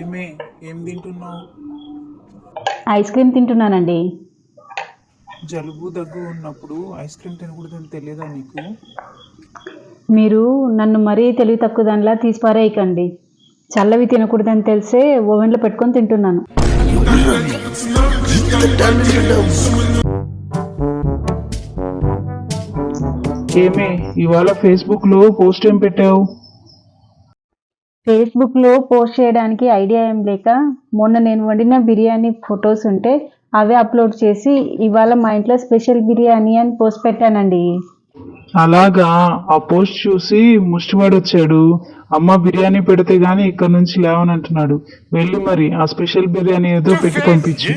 ఏమే ఏం తింటున్నావు? ఐస్ క్రీమ్ తింటున్నానండి. జలుబు దగ్గు ఉన్నప్పుడు ఐస్ క్రీమ్ తినకూడదని తెలియదా నీకు? మీరు నన్ను మరీ తెలివి తక్కువ దానిలా తీసి పారేయకండి చల్లవి తినకూడదని తెలిసే ఓవెన్లో పెట్టుకొని తింటున్నాను. ఏమే ఇవాళ ఫేస్బుక్లో పోస్ట్ ఏం పెట్టావు? ఫేస్బుక్లో పోస్ట్ చేయడానికి ఐడియా ఏం లేక మొన్న నేను వండిన బిర్యానీ ఫొటోస్ ఉంటే అవే అప్లోడ్ చేసి ఇవాళ మా ఇంట్లో స్పెషల్ బిర్యానీ అని పోస్ట్ పెట్టానండి. అలాగా? ఆ పోస్ట్ చూసి ముష్టివాడు వచ్చాడు. అమ్మ బిర్యానీ పెడితే గానీ ఇక్కడ నుంచి లేవనంటున్నాడు. వెళ్ళి మరి ఆ స్పెషల్ బిర్యానీ ఏదో పెట్టి పంపించు.